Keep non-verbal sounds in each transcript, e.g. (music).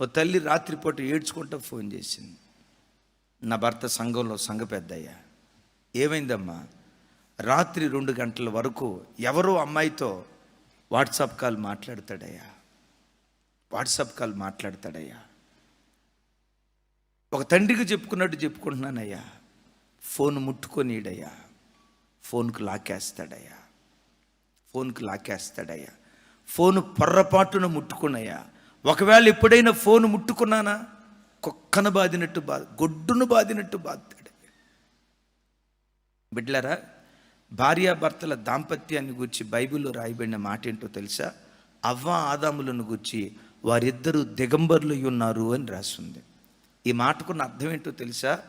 ఓ తల్లి రాత్రిపూట ఏడ్చుకుంటూ ఫోన్ చేసింది. నా భర్త సంఘంలో సంఘ పెద్దయ్యా. ఏమైందమ్మా? రాత్రి రెండు గంటల వరకు ఎవరో అమ్మాయితో వాట్సాప్ కాల్ మాట్లాడతాడయ్యా. వాట్సాప్ కాల్ మాట్లాడతాడయ్యా. ఒక తండ్రికి చెప్పుకున్నట్టు చెప్పుకుంటున్నానయ్యా. ఫోన్ ముట్టుకొనిడయ్యా ఫోన్కు లాకేస్తాడయ్యా ఫోన్కు లాకేస్తాడయ్యా ఫోన్ పొర్రపాటున ముట్టుకున్నాయా ఒకవేళ ఎప్పుడైనా ఫోన్ ముట్టుకున్నానా? కుక్కను బాదినట్టు బాధ గొడ్డును బాదినట్టు బాధతాడు బిడ్లరా భార్యాభర్తల దాంపత్యాన్ని గురించి బైబిల్లో రాయబడిన మాట ఏంటో తెలుసా? అవ్వ ఆదాములను గురించి వారిద్దరూ దిగంబర్లు ఉన్నారు అని రాసింది. ఈ మాటకున్న అర్థం ఏంటో తెలుసా?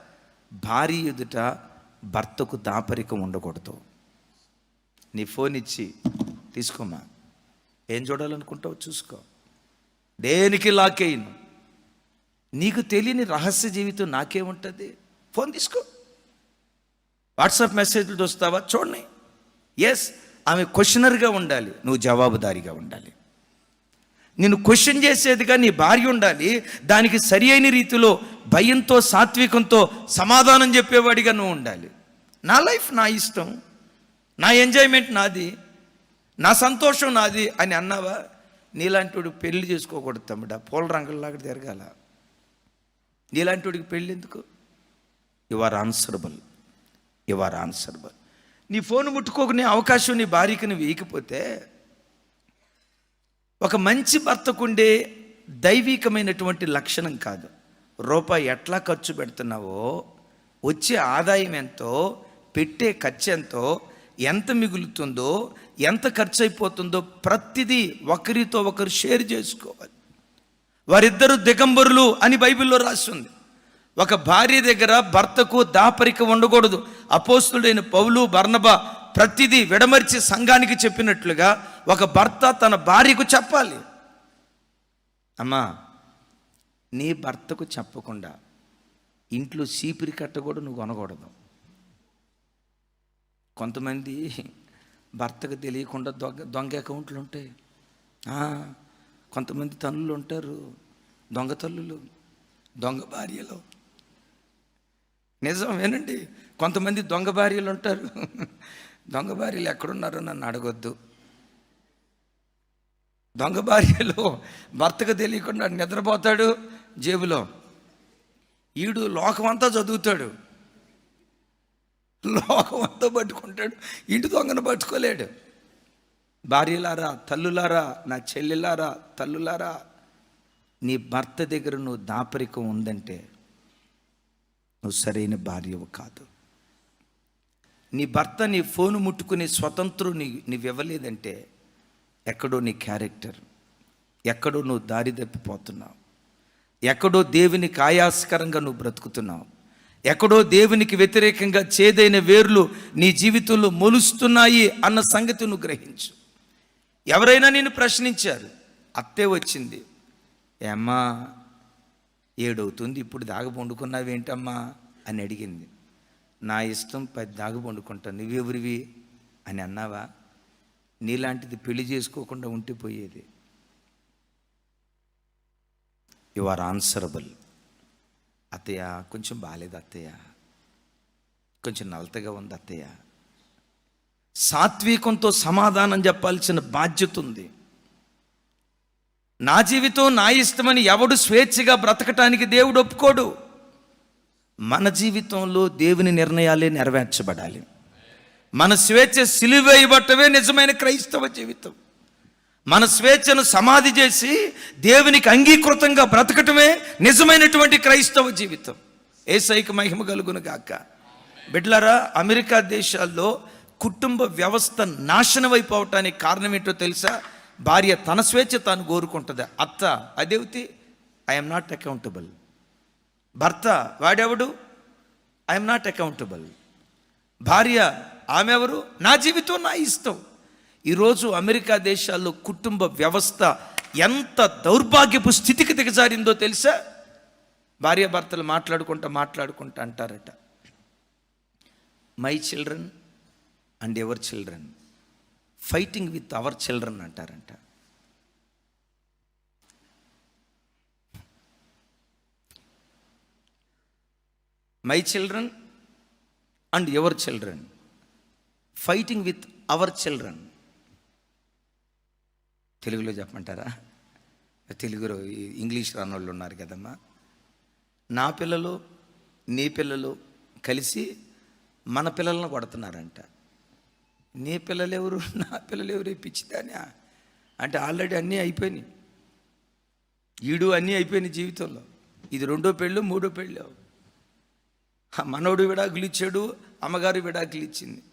భార్య ఎదుట భర్తకు దాపరికం ఉండకూడదు. నీ ఫోన్ ఇచ్చి తీసుకోమా? ఏం చూడాలనుకుంటావు చూసుకో. దేనికి లాకేయను నీకు తెలియని రహస్య జీవితం నాకేముంటుంది ఫోన్ తీసుకో. వాట్సాప్ మెసేజ్లు చూస్తావా చూడండి. ఎస్ ఆమె క్వశ్చనర్గా ఉండాలి. నువ్వు జవాబుదారీగా ఉండాలి. నేను క్వశ్చన్ చేసేదిగా నీ భార్య ఉండాలి. దానికి సరి అయిన రీతిలో భయంతో సాత్వికంతో సమాధానం చెప్పేవాడిగా నువ్వు ఉండాలి. నా లైఫ్ నా ఇష్టం. నా ఎంజాయ్మెంట్ నాది. నా సంతోషం నాది అని అన్నావా? నీలాంటి పెళ్ళి చేసుకోకూడదు తమ్ముడ. పూల రంగుల్లాగా తిరగాల నీలాంటి పెళ్ళి ఎందుకు? You are answerable you are answerable నీ ఫోన్ ముట్టుకోకునే అవకాశం నీ భార్యకి నువ్వు వేయకపోతే ఒక మంచి భర్తకుండే దైవికమైనటువంటి లక్షణం కాదు. రూపాయి ఎట్లా ఖర్చు పెడుతున్నావో వచ్చే ఆదాయం ఎంతో పెట్టే ఖర్చు ఎంతో ఎంత మిగులుతుందో ఎంత ఖర్చు అయిపోతుందో ప్రతిదీ ఒకరితో ఒకరు షేర్ చేసుకోవాలి. వారిద్దరు దిగంబరులు అని బైబిల్లో రాస్తుంది ఒక భార్య దగ్గర భర్తకు దాపరిక ఉండకూడదు. అపోస్తుడైన పౌలు బర్ణబ ప్రతిదీ విడమర్చి సంఘానికి చెప్పినట్లుగా ఒక భర్త తన భార్యకు చెప్పాలి. అమ్మా నీ భర్తకు చెప్పకుండా ఇంట్లో సీపిరి కట్ట కూడా నువ్వు కొనకూడదు. కొంతమంది భర్తకు తెలియకుండా దొంగ దొంగ అకౌంట్లు ఉంటాయి. కొంతమంది తల్లులు ఉంటారు దొంగ తల్లులు దొంగ భార్యలు. నిజం వినండి కొంతమంది దొంగ భార్యలు ఉంటారు. దొంగ భార్యలు ఎక్కడున్నారో నన్ను అడగొద్దు. దొంగ భార్యలు భర్తకు తెలియకుండా నిద్రపోతాడు జేబులో. ఈడు లోకమంతా చదువుతాడు. లోకం అంతా పట్టుకుంటాడు. ఇంటి దొంగను పట్టుకోలేడు. భార్యలారా తల్లులారా నా చెల్లెలారా తల్లులారా నీ భర్త దగ్గర నువ్వు దాపరికం ఉందంటే నువ్వు సరైన భార్యవు కాదు. నీ భర్త నీ ఫోన్ ముట్టుకునే స్వతంత్రం నీ నీవు ఇవ్వలేదంటే ఎక్కడో నీ క్యారెక్టర్ ఎక్కడో నువ్వు దారి తప్పిపోతున్నావు. ఎక్కడో దేవునికి ఆయాస్కరంగా నువ్వు బ్రతుకుతున్నావు. ఎక్కడో దేవునికి వ్యతిరేకంగా చేదైన వేర్లు నీ జీవితంలో మొలుస్తున్నాయి అన్న సంగతి నువ్వు గ్రహించు. ఎవరైనా నేను ప్రశ్నించారు అత్తే వచ్చింది ఏమ్మా ఏడవుతుంది ఇప్పుడు దాగ పండుకున్నావేంటమ్మా అని అడిగింది. నా ఇష్టం పది దాగ పండుకుంటా నువ్వెవరివి? అని అన్నావా? నీలాంటిది పెళ్ళి చేసుకోకుండా ఉంటే పోయేది. You are answerable. అత్తయ్య కొంచెం బాగాలేదు అత్తయ్య. కొంచెం నలతగా ఉంది అత్తయ్య. సాత్వికంతో సమాధానం చెప్పాల్సిన బాధ్యత ఉంది. నా జీవితం నా ఇష్టమని ఎవడు స్వేచ్ఛగా బ్రతకటానికి దేవుడు ఒప్పుకోడు. మన జీవితంలో దేవుని నిర్ణయాలే నెరవేర్చబడాలి. మన స్వేచ్ఛ సిలువేయబట్టమే నిజమైన క్రైస్తవ జీవితం. మన స్వేచ్ఛను సమాధి చేసి దేవునికి అంగీకృతంగా బ్రతకటమే నిజమైనటువంటి క్రైస్తవ జీవితం. ఏసైకి మహిమ కలుగును గాక. బిడ్లరా అమెరికా దేశాల్లో కుటుంబ వ్యవస్థ నాశనం అయిపోవటానికి కారణం ఏంటో తెలుసా? భార్య తన స్వేచ్ఛ తాను కోరుకుంటుంది. అత్త అదేవితి ఐఎమ్ నాట్ అకౌంటబుల్ భర్త వాడెవడు? ఐఎమ్ నాట్ అకౌంటబుల్ భార్య ఆమె ఎవరు నా జీవితం నా ఇష్టం. ఈరోజు అమెరికా దేశాల్లో కుటుంబ వ్యవస్థ ఎంత దౌర్భాగ్యపు స్థితికి దిగజారిందో తెలుసా? భార్యాభర్తలు మాట్లాడుకుంటా మాట్లాడుకుంటా అంటారట. My children and our children fighting with our children అంటారంట. My children and our children fighting with our children తెలుగులో చెప్పమంటారా? తెలుగులో ఇంగ్లీష్ రాని వాళ్ళు ఉన్నారు కదమ్మా. నా పిల్లలు నీ పిల్లలు కలిసి మన పిల్లలను కొడుతున్నారంట. నీ పిల్లలు ఎవరు నా పిల్లలు ఎవరు పిచ్చిదానా? అంటే ఆల్రెడీ అన్నీ అయిపోయినాయి. ఈడు అన్నీ అయిపోయినాయి జీవితంలో. ఇది రెండో పెళ్ళు మూడో పెళ్ళు. మనోడు మనవడు విడాకులు ఇచ్చాడు అమ్మగారు విడాకులు ఇచ్చింది.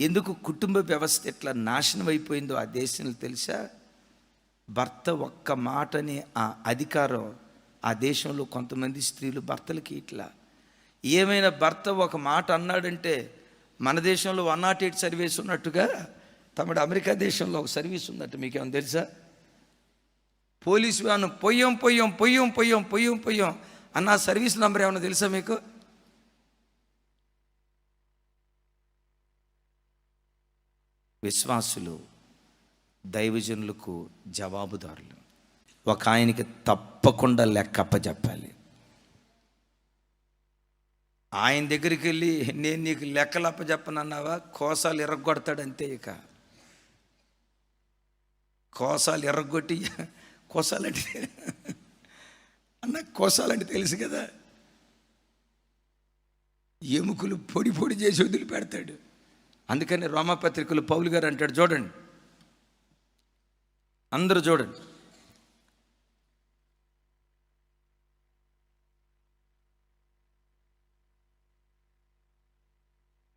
ఎందుకు కుటుంబ వ్యవస్థ ఎట్లా నాశనం అయిపోయిందో ఆ దేశంలో తెలుసా? భర్త ఒక్క మాటని ఆ అధికారం ఆ దేశంలో కొంతమంది స్త్రీలు భర్తలకి ఇట్లా. ఏమైనా భర్త ఒక మాట అన్నాడంటే మన దేశంలో వన్ నాట్ ఎయిట్ సర్వీస్ ఉన్నట్టుగా తమిడు అమెరికా దేశంలో ఒక సర్వీస్ ఉందట మీకేమైనా తెలుసా? పోలీసు వ్యాను పొయ్యం పొయ్యం పొయ్యం పొయ్యం పొయ్యం పొయ్యం అన్న సర్వీస్ నంబర్ ఏమైనా తెలుసా మీకు? విశ్వాసులు దైవజనులకు జవాబుదారులు. ఒక ఆయనకి తప్పకుండా లెక్కప్ప చెప్పాలి ఆయన దగ్గరికి వెళ్ళి నేను నీకు లెక్కలప్ప చెప్పనన్నావా కోసాలు ఎర్రగొడతాడు అంతే ఇక. కోసాలు ఎర్రగొట్టి కోసాలంటే (laughs) అన్న కోసాలంటే తెలుసు కదా. ఎముకలు పొడి పొడి చేసి వదిలిపెడతాడు. అందుకని రోమపత్రికలు పౌలు గారు అంటాడు చూడండి అందరూ చూడండి.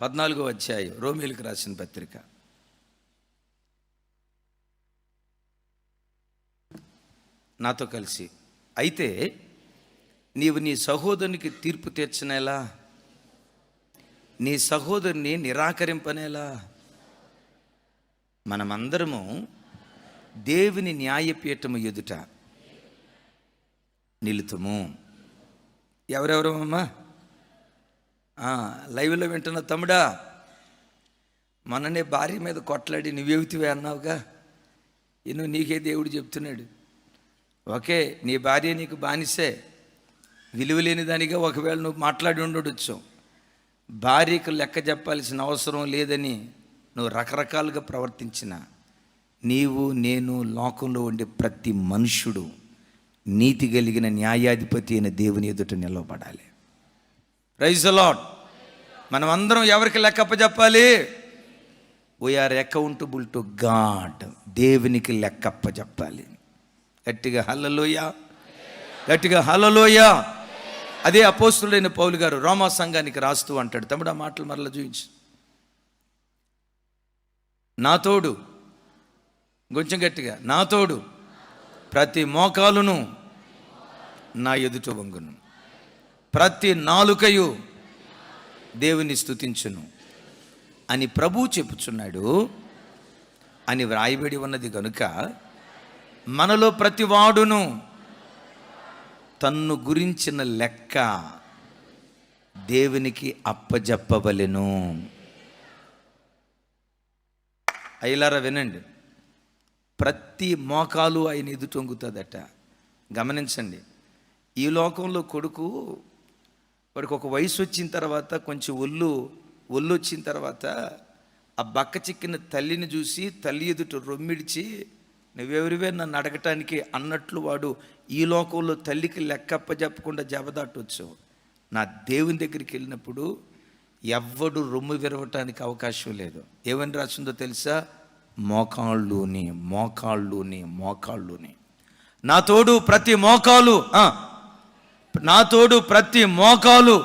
పద్నాలుగో అధ్యాయం రోమిలకు రాసిన పత్రిక. నాతో కలిసి అయితే నీవు నీ సహోదరునికి తీర్పు తీర్చనేలా? నీ సహోదరుని నిరాకరింపనేలా? మనమందరము దేవుని న్యాయపీఠము ఎదుట నిలుతుము. ఎవరెవరు అమ్మా? లైవ్లో వింటున్న తమ్ముడా మననే భార్య మీద కొట్లాడి నువ్వెవుతివే అన్నావుగా? ఇను నీకే దేవుడు చెప్తున్నాడు. ఓకే నీ భార్య నీకు బానిసే. విలువలేని దానిగా ఒకవేళ నువ్వు మాట్లాడి ఉండొచ్చు. భార్యకు లెక్క చెప్పాల్సిన అవసరం లేదని నువ్వు రకరకాలుగా ప్రవర్తించిన. నీవు నేను లోకంలో ఉండే ప్రతి మనుష్యుడు నీతి కలిగిన న్యాయాధిపతి అయిన దేవుని ఎదుట నిలవబడాలి. రైజ్ లాడ్ మనం అందరం ఎవరికి లెక్కప్ప చెప్పాలి వీఆర్ అకౌంటబుల్ టు గాడ్ దేవునికి లెక్కప్ప చెప్పాలి గట్టిగా హల్లలోయ. గట్టిగా హలలోయ అదే అపోస్తుడైన పౌలు గారు రోమా సంఘానికి రాస్తూ అంటాడు. తమ్ముడు ఆ మాటలు మరలా చూపించు నా తోడు కొంచెం గట్టిగా నా తోడు ప్రతి మోకాలును నా ఎదుట వంగును. ప్రతి నాలుకయు దేవుని స్తుతించును. అని ప్రభు చెప్పుచున్నాడు. అని వ్రాయబడి ఉన్నది కనుక మనలో ప్రతి వాడును తన్ను గురించిన లెక్క దేవునికి అప్పజెప్పవలెను. అయ్యలారా వినండి. ప్రతి మోకాలు ఆయన ఎదుటొంగుతుందట గమనించండి. ఈ లోకంలో కొడుకు వాడికి ఒక వయసు వచ్చిన తర్వాత కొంచెం ఒళ్ళు ఒళ్ళు వచ్చిన తర్వాత ఆ బక్క చిక్కిన తల్లిని చూసి తల్లి ఎదుట రొమ్మిడిచి నువ్వెవరివే నన్ను అడగటానికి అన్నట్లు వాడు ఈ లోకంలో తల్లికి లెక్కప్ప చెప్పకుండా జబదాటొచ్చు. నా దేవుని దగ్గరికి వెళ్ళినప్పుడు ఎవ్వడు రొమ్ము విరవటానికి అవకాశం లేదు. ఏమని రాసిందో తెలుసా? మోకాళ్ళుని మోకాళ్ళుని మోకాళ్ళుని. నా తోడు ప్రతి మోకాలు నా తోడు ప్రతి మోకాలు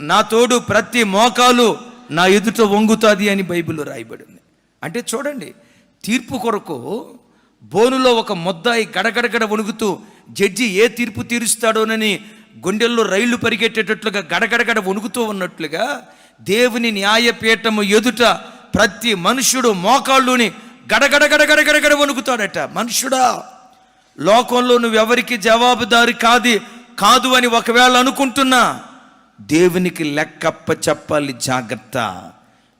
నా తోడు ప్రతి మోకాలు నా ఎదుట వంగుతుంది అని బైబిల్లో రాయబడింది. అంటే చూడండి తీర్పు కొరకు బోనులో ఒక ముద్దాయి గడగడగడ వణుకుతూ జడ్జి ఏ తీర్పు తీరుస్తాడోనని గుండెల్లో రైళ్ళు పరిగెట్టేటట్లుగా గడగడగడ వణుకుతూ ఉన్నట్లుగా దేవుని న్యాయపీఠము ఎదుట ప్రతి మనుషుడు మోకాళ్ళుని గడగడగడగడగడగడ వణుకుతాడట. మనుషుడా లోకంలో నువ్వెవరికి జవాబుదారి కాదు కాదు అని ఒకవేళ అనుకుంటున్నా దేవునికి లెక్కప్ప చెప్పాలి జాగ్రత్త.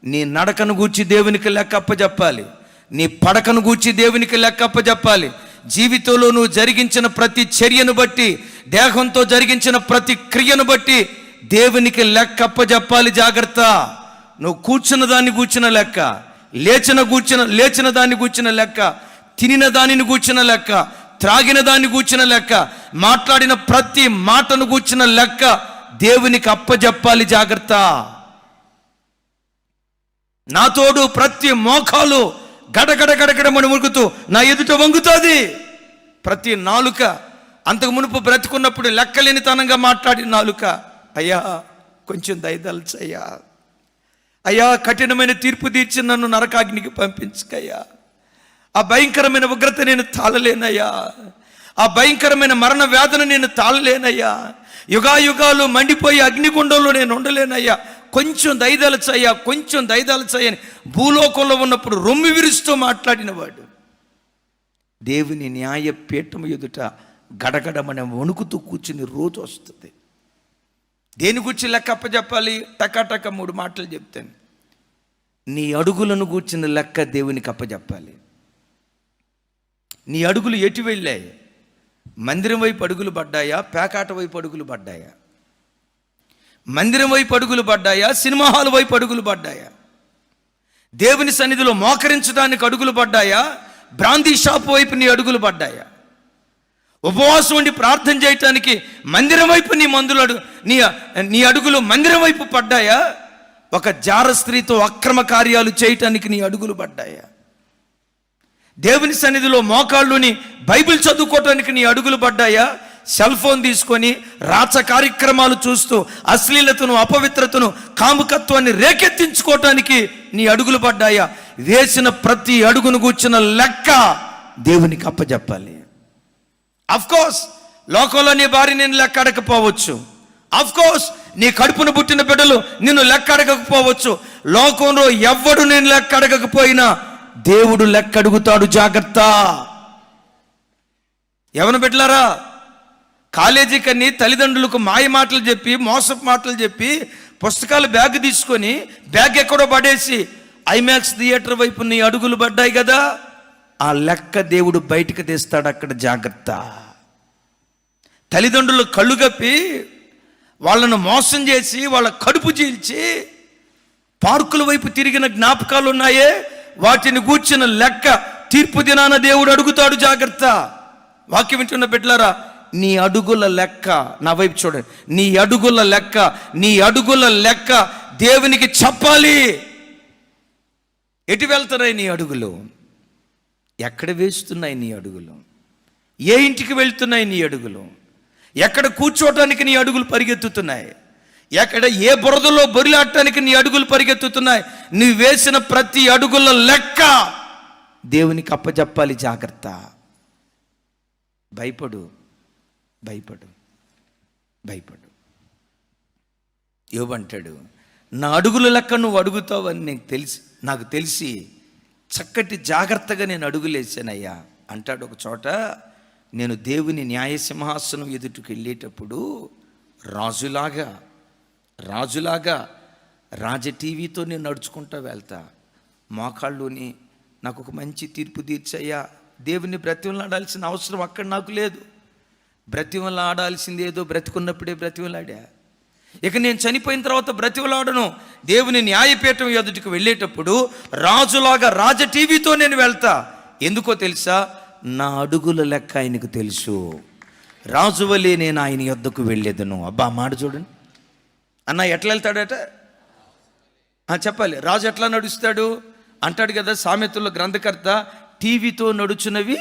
నీ నడకను గూర్చి దేవునికి లెక్కప్ప చెప్పాలి. నీ పడకను గూర్చి దేవునికి లెక్కప్ప చెప్పాలి. జీవితంలో నువ్వు జరిగించిన ప్రతి చర్యను బట్టి దేహంతో జరిగించిన ప్రతి క్రియను బట్టి దేవునికి లెక్కప్ప చెప్పాలి జాగ్రత్త. నువ్వు కూర్చున్న దాన్ని కూర్చిన లెక్క లేచిన కూర్చిన లేచిన దాన్ని కూర్చిన లెక్క తినిన దానిని కూర్చిన లెక్క త్రాగిన దాన్ని కూర్చిన లెక్క మాట్లాడిన ప్రతి మాటను కూర్చిన లెక్క దేవునికి అప్పజెప్పాలి జాగ్రత్త. నా తోడు ప్రతి మోకాలు గడగడ గడగడమని మురుగుతూ నా ఎదుట వంగుతుంది. ప్రతి నాలుక అంతకు మునుపు బ్రతుకున్నప్పుడు లెక్కలేనితనంగా మాట్లాడిన నాలుక అయ్యా కొంచెం దయదల్చయ్యా అయ్యా కఠినమైన తీర్పు తీర్చి నన్ను నరకాగ్నికి పంపించకయ్యా. ఆ భయంకరమైన ఉగ్రత నేను తాళలేనయ్యా. ఆ భయంకరమైన మరణ వేదన నేను తాళలేనయ్యా. యుగాయుగాలు మండిపోయి అగ్నిగుండంలో నేను ఉండలేనయ్యా. కొంచెం దయదలచయ్యా కొంచెం దయదలచయ్యని భూలోకంలో ఉన్నప్పుడు రొమ్మి విరుస్తూ మాట్లాడినవాడు. దేవుని న్యాయ పీఠం ఎదుట గడగడమనే వణుకుతూ కూర్చుని రోజు వస్తుంది. దేని గురించి లెక్క అప్పచెప్పాలి టకాటక మూడు మాటలు చెప్తాను. నీ అడుగులను కూర్చిన లెక్క దేవునికి అప్పచెప్పాలి నీ అడుగులు ఎటు వెళ్ళాయి? మందిరం వైపు అడుగులు పడ్డాయా? పేకాట వైపు అడుగులు పడ్డాయా? మందిరం వైపు అడుగులు పడ్డాయా? సినిమా హాల్ వైపు అడుగులు పడ్డాయా? దేవుని సన్నిధిలో మోకరించడానికి అడుగులు పడ్డాయా? బ్రాందీ షాప్ వైపు నీ అడుగులు పడ్డాయా? ఉపవాసం ఉండి ప్రార్థన చేయటానికి మందిరం వైపు నీ మందులు అడుగు నీ నీ అడుగులు మందిరం వైపు పడ్డాయా? ఒక జార స్త్రీతో అక్రమ కార్యాలు చేయటానికి నీ అడుగులు పడ్డాయా? దేవుని సన్నిధిలో మోకాళ్ళుని బైబిల్ చదువుకోవటానికి నీ అడుగులు పడ్డాయా? సెల్ ఫోన్ తీసుకొని రాచ కార్యక్రమాలు చూస్తూ అశ్లీలతను అపవిత్రతను కాముకత్వాన్ని రేకెత్తించుకోవటానికి నీ అడుగులు పడ్డాయా? వేసిన ప్రతి అడుగును కూర్చున్న లెక్క దేవునికి అప్పచెప్పాలి కోర్స్ లోకంలో నీ భార్య నేను లెక్క అడగకపోవచ్చు. అఫ్ కోర్స్ నీ కడుపును పుట్టిన బిడ్డలు నిన్ను లెక్క అడగకపోవచ్చు. లోకంలో ఎవ్వడు నేను లెక్క అడగకపోయినా దేవుడు లెక్క అడుగుతాడు జాగ్రత్త. ఎవరు బిడ్డలారా? కాలేజీ కన్ని తల్లిదండ్రులకు మాయ మాటలు చెప్పి మోసపు మాటలు చెప్పి పుస్తకాలు బ్యాగ్ తీసుకొని బ్యాగ్ ఎక్కడో పడేసి ఐమాక్స్ థియేటర్ వైపు నీ అడుగులు పడ్డాయి కదా. ఆ లెక్క దేవుడు బయటకు తీస్తాడు అక్కడ జాగ్రత్త. తల్లిదండ్రులు కళ్ళు కప్పి వాళ్ళను మోసం చేసి వాళ్ళ కడుపు చీల్చి పార్కుల వైపు తిరిగిన జ్ఞాపకాలు ఉన్నాయే? వాటిని కూర్చిన లెక్క తీర్పు దినాన దేవుడు అడుగుతాడు జాగ్రత్త. వాక్యం వింటున్న బిడ్డలారా నీ అడుగుల లెక్క నా వైపు చూడండి. నీ అడుగుల లెక్క నీ అడుగుల లెక్క దేవునికి చెప్పాలి. ఎటు వెళ్తారాయి నీ అడుగులు? ఎక్కడ వేస్తున్నాయి నీ అడుగులు? ఏ ఇంటికి వెళ్తున్నాయి నీ అడుగులు? ఎక్కడ కూర్చోవటానికి నీ అడుగులు పరిగెత్తుతున్నాయి? ఎక్కడ ఏ బురదలో బొరిలాడటానికి నీ అడుగులు పరిగెత్తుతున్నాయి? నీ వేసిన ప్రతి అడుగుల లెక్క దేవునికి అప్పచెప్పాలి జాగ్రత్త. భయపడు భయపడు భయపడు. యోబంటాడు నా అడుగుల లెక్క నువ్వు అడుగుతావని నీకు తెలిసి నాకు తెలిసి చక్కటి జాగ్రత్తగా నేను అడుగులేసానయ్యా అంటాడు ఒక చోట నేను దేవుని న్యాయ సింహాసనం ఎదుటికి వెళ్ళేటప్పుడు రాజులాగా రాజులాగా రాజ టీవీతో నేను నడుచుకుంటా వెళ్తా. మోకాళ్ళుని నాకు ఒక మంచి తీర్పు తీర్చయ్యా. దేవుని బ్రతిమలాడాల్సిన అవసరం అక్కడ నాకు లేదు. బ్రతిమలాడాల్సింది ఏదో బ్రతికున్నప్పుడే బ్రతిమలాడా. ఇక నేను చనిపోయిన తర్వాత బ్రతికులాడను దేవుని న్యాయపీఠం ఎదుటికి వెళ్ళేటప్పుడు రాజులాగా రాజ టీవీతో నేను వెళ్తా. ఎందుకో తెలుసా? నా అడుగుల లెక్క ఆయనకు తెలుసు. రాజువలే నేను ఆయన యొద్దకు వెళ్ళేదను. అబ్బా మాట చూడండి. అన్న ఎట్లా వెళ్తాడట? చెప్పాలి. రాజు ఎట్లా నడుస్తాడు? అంటాడు కదా సామెతల్లో గ్రంథకర్త టీవీతో నడుచున్నవి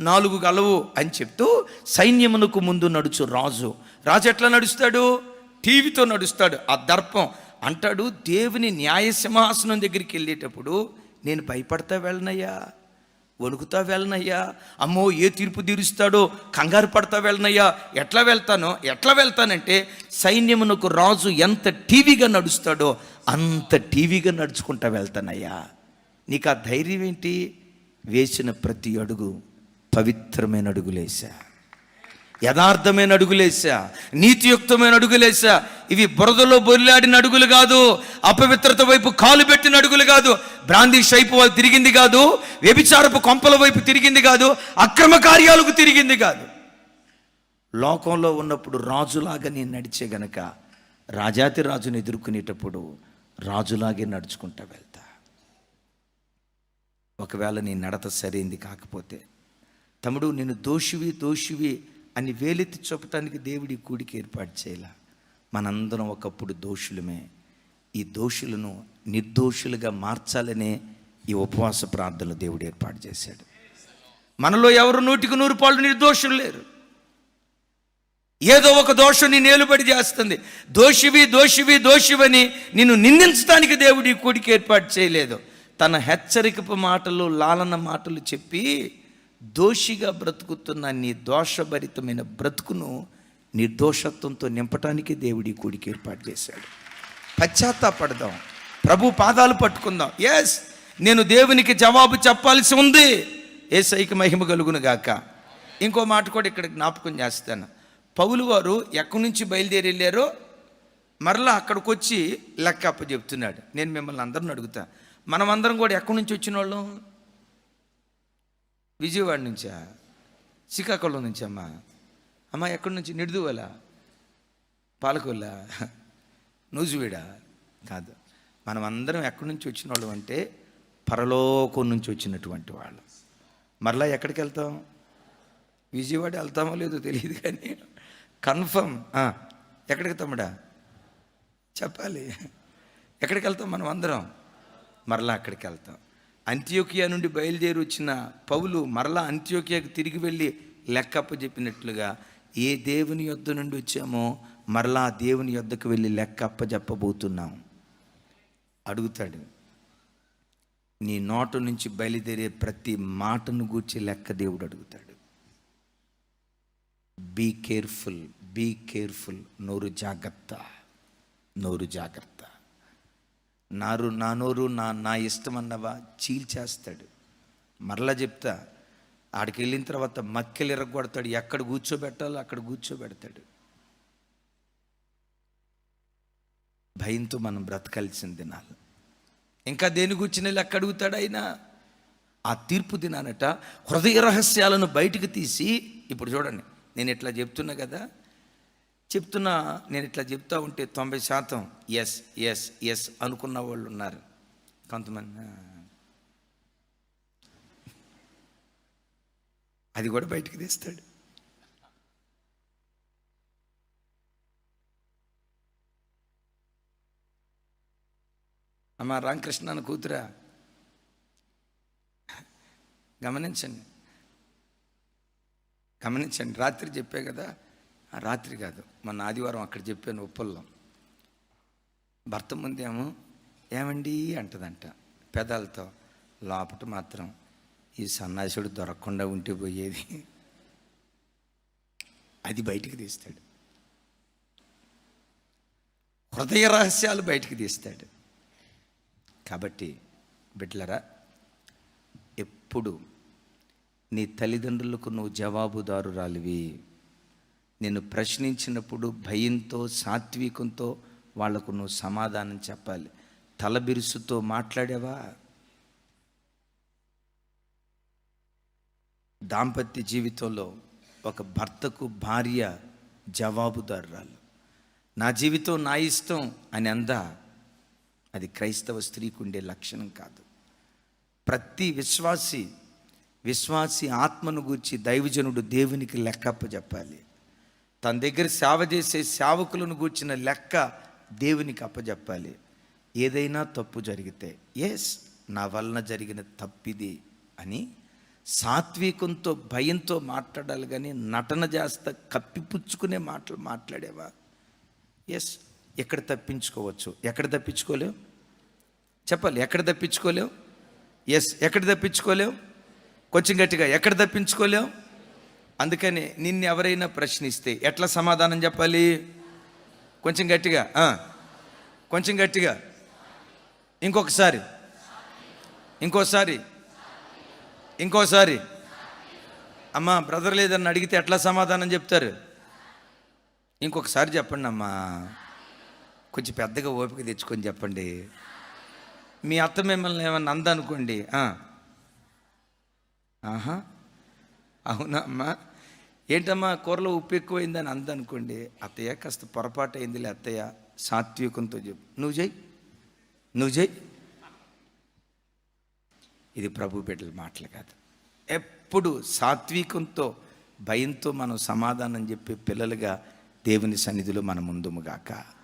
నాలుగు గలవు అని చెప్తూ సైన్యమునకు ముందు నడుచు రాజు. రాజు ఎట్లా నడుస్తాడు? టీవీతో నడుస్తాడు. ఆ దర్పం అంటాడు దేవుని న్యాయ సింహాసనం దగ్గరికి వెళ్ళేటప్పుడు నేను భయపడతా వెళ్ళనయ్యా వణుకుతా వెళ్ళనయ్యా అమ్మో ఏ తీర్పు తీరుస్తాడో కంగారు పడతా వెళ్ళనయ్యా ఎట్లా వెళ్తానో ఎట్లా వెళ్తానంటే సైన్యమునకు రాజు ఎంత టీవీగా నడుస్తాడో అంత టీవీగా నడుచుకుంటా వెళ్తానయ్యా. నీకు ఆ ధైర్యం ఏంటి వేసిన ప్రతి అడుగు పవిత్రమైన అడుగులేశా. యథార్థమైన అడుగులేసా నీతియుక్తమైన అడుగులేసా ఇవి బురదలో బొరిలాడిన అడుగులు కాదు అపవిత్రత వైపు కాలు పెట్టిన అడుగులు కాదు బ్రాందీ షైపు వైపు తిరిగింది కాదు వ్యభిచారపు కొంపల వైపు తిరిగింది కాదు అక్రమ కార్యాలకు తిరిగింది కాదు. లోకంలో ఉన్నప్పుడు రాజులాగా నేను నడిచే గనక రాజాతి రాజుని ఎదుర్కొనేటప్పుడు రాజులాగే నడుచుకుంటా వెళ్తా. ఒకవేళ నీ నడత సరైంది కాకపోతే తమ్ముడు నేను దోషివి దోషివి అని వేలెత్తి చూపటానికి దేవుడి కూడికి ఏర్పాటు చేయాల? మనందరం ఒకప్పుడు దోషులమే. ఈ దోషులను నిర్దోషులుగా మార్చాలనే ఈ ఉపవాస ప్రార్థనలు దేవుడు ఏర్పాటు చేశాడు. మనలో ఎవరు నూటికి నూరు పాళ్ళు నిర్దోషులు లేరు. ఏదో ఒక దోషం నీ నేలుబడి చేస్తుంది. దోషివి దోషివి దోషివని నిన్ను నిందించడానికి దేవుడి కూడికి ఏర్పాటు చేయలేదు. తన హెచ్చరికపు మాటలు లాలన మాటలు చెప్పి దోషిగా బ్రతుకుతున్న నీ దోషభరితమైన బ్రతుకును నిర్దోషత్వంతో నింపటానికి దేవుడి కూడికి ఏర్పాటు చేశాడు. పశ్చాత్తాపడదాం. ప్రభు పాదాలు పట్టుకుందాం. ఎస్ నేను దేవునికి జవాబు చెప్పాల్సి ఉంది. ఏసైకి మహిమ కలుగును గాక. ఇంకో మాట కూడా ఇక్కడ జ్ఞాపకం చేస్తాను. పౌలు వారు ఎక్కడి నుంచి బయలుదేరి వెళ్ళారో మరలా అక్కడికి వచ్చి లెక్క అప్ప చెప్తున్నాడు నేను మిమ్మల్ని అందరిని అడుగుతా. మనమందరం కూడా ఎక్కడి నుంచి వచ్చిన వాళ్ళం విజయవాడ నుంచా శ్రీకాకుళం నుంచి అమ్మా. అమ్మ ఎక్కడి నుంచి? నిడుదువల. పాలకొల్ల. నూజువీడ. కాదు. మనం అందరం ఎక్కడి నుంచి వచ్చిన వాళ్ళం అంటే పరలోకం నుంచి వచ్చినటువంటి వాళ్ళు. మరలా ఎక్కడికి వెళ్తాం? విజయవాడ వెళ్తామో లేదో తెలియదు కానీ కన్ఫర్మ్. ఎక్కడికి తమ్ముడా చెప్పాలి. ఎక్కడికి వెళ్తాం మనం అందరం? మరలా అక్కడికి వెళ్తాం. అంత్యోకియా నుండి బయలుదేరి వచ్చిన పౌలు మరలా అంత్యోకియాకి తిరిగి వెళ్ళి లెక్కప్ప చెప్పినట్లుగా ఏ దేవుని యొద్ద నుండి వచ్చామో మరలా దేవుని యొద్దకు వెళ్ళి లెక్కప్ప చెప్పబోతున్నాం. అడుగుతాడు నీ నోటు నుంచి బయలుదేరే ప్రతి మాటను గూర్చి లెక్క దేవుడు అడుగుతాడు. బీ కేర్ఫుల్ బీ కేర్ఫుల్ నోరు జాగ్రత్త నోరు జాగ్రత్త. నారు నా నోరు నా నా ఇష్టం అన్నవా చీల్చేస్తాడు. మరలా చెప్తా ఆడికి వెళ్ళిన తర్వాత మక్కెలు ఎరగొడతాడు ఎక్కడ కూర్చోబెట్టాలో అక్కడ కూర్చోబెడతాడు. భయంతో మనం బ్రతకాల్సిన దినాలు. ఇంకా దేని కూర్చుని లెక్క అడుగుతాడు అయినా ఆ తీర్పు దినానట హృదయ రహస్యాలను బయటికి తీసి ఇప్పుడు చూడండి నేను ఇట్లా చెప్తున్నా కదా చెప్తున్నా నేను ఇట్లా చెప్తా ఉంటే తొంభై శాతం ఎస్ ఎస్ ఎస్ అనుకున్న వాళ్ళు ఉన్నారు. కొంతమంది అది కూడా బయటికి తీస్తాడు. అమ్మ రామకృష్ణ అని కూతురా. గమనించండి. గమనించండి రాత్రి చెప్పే కదా రాత్రి కాదు. మొన్న ఆదివారం అక్కడ చెప్పాను ఉప్పల్లో. భర్త ముందేమో ఏమండి? అంటదంట పెదాలతో. లోపట మాత్రం ఈ సన్నాసుడు దొరకకుండా ఉంటే పోయేది. అది బయటికి తీస్తాడు. హృదయ రహస్యాలు బయటికి తీస్తాడు. కాబట్టి బిడ్లరా ఎప్పుడు నీ తల్లిదండ్రులకు నువ్వు జవాబుదారురాలివి. నేను ప్రశ్నించినప్పుడు భయంతో సాత్వికంతో వాళ్ళకు నువ్వు సమాధానం చెప్పాలి. తలబిరుసుతో మాట్లాడావా? దాంపత్య జీవితంలో ఒక భర్తకు భార్య జవాబుదారురాలు నా జీవితం నా ఇష్టం అని అందా? అది క్రైస్తవ స్త్రీకి ఉండే లక్షణం కాదు. ప్రతి విశ్వాసి విశ్వాసి ఆత్మను గూర్చి దైవజనుడు దేవునికి లెక్కప్ప చెప్పాలి తన దగ్గర సేవ చేసే సేవకులను గూర్చిన లెక్క దేవునికి అప్పజెప్పాలి. ఏదైనా తప్పు జరిగితే ఎస్ నా వలన జరిగిన తప్పిది అని సాత్వికంతో భయంతో మాట్లాడాలి కానీ నటన చేస్తా కప్పిపుచ్చుకునే మాటలు మాట్లాడేవా? ఎస్ ఎక్కడ తప్పించుకోవచ్చు? ఎక్కడ తప్పించుకోలేవు? చెప్పాలి ఎక్కడ తప్పించుకోలేవు? ఎస్ ఎక్కడ తప్పించుకోలేవు? కొంచెం గట్టిగా ఎక్కడ తప్పించుకోలేవు? అందుకని నిన్ను ఎవరైనా ప్రశ్నిస్తే ఎట్లా సమాధానం చెప్పాలి? కొంచెం గట్టిగా కొంచెం గట్టిగా. ఇంకొకసారి ఇంకోసారి ఇంకోసారి. అమ్మా బ్రదర్ లేదని అడిగితే ఎట్లా సమాధానం చెప్తారు? ఇంకొకసారి చెప్పండి అమ్మా. కొంచెం పెద్దగా ఓపిక తెచ్చుకొని చెప్పండి. మీ అత్త మిమ్మల్ని ఏమన్నా అందనుకోండి ఆహా. అవునా అమ్మా ఏంటమ్మా కూరలో ఉప్పు ఎక్కువైందని అందనుకోండి అత్తయ్య కాస్త పొరపాటు అయిందిలే అత్తయ్య సాత్వికంతో చెప్పు. నువ్వు చెయ్యి. నువ్వు చెయ్యి. ఇది ప్రభు బిడ్డల మాటలు కాదు. ఎప్పుడు సాత్వికంతో భయంతో మనం సమాధానం చెప్పే పిల్లలుగా దేవుని సన్నిధిలో మనం ముందుముగాక